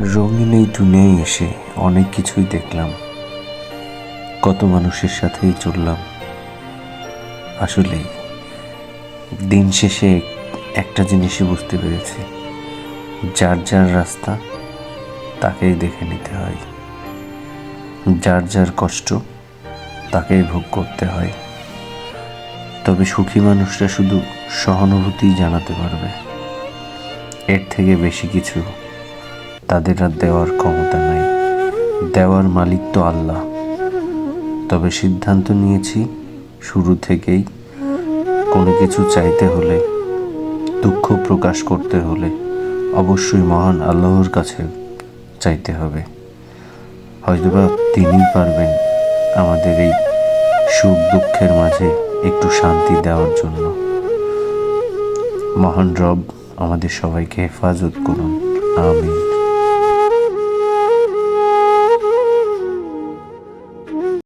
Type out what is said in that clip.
রঙিন এই দুনিয়ায় এসে অনেক কিছুই দেখলাম। কত মানুষের সাথেই চললাম। আসলে দিন শেষে একটা জিনিসই বুঝতে পেরেছি। যার যার রাস্তা, তাকেই দেখে নিতে হয়। যার যার কষ্ট, তাকেই ভোগ করতে হয়। তবে সুখী মানুষরা শুধু সহানুভূতিই জানাতে পারবে। এর থেকে বেশি কিছু তাদের আর দেওয়ার ক্ষমতা নাই। দেওয়ার মালিক তো আল্লাহ। তবে সিদ্ধান্ত নিয়েছি, শুরু থেকেই কোনো কিছু চাইতে হলে, দুঃখ প্রকাশ করতে হলে অবশ্যই মহান আল্লাহর কাছে চাইতে হবে। হয়তোবা তিনিই পারবেন আমাদের এই সুখ দুঃখের মাঝে একটু শান্তি দেওয়ার জন্য। মহান রব আমাদের সবাইকে হেফাজত করুন।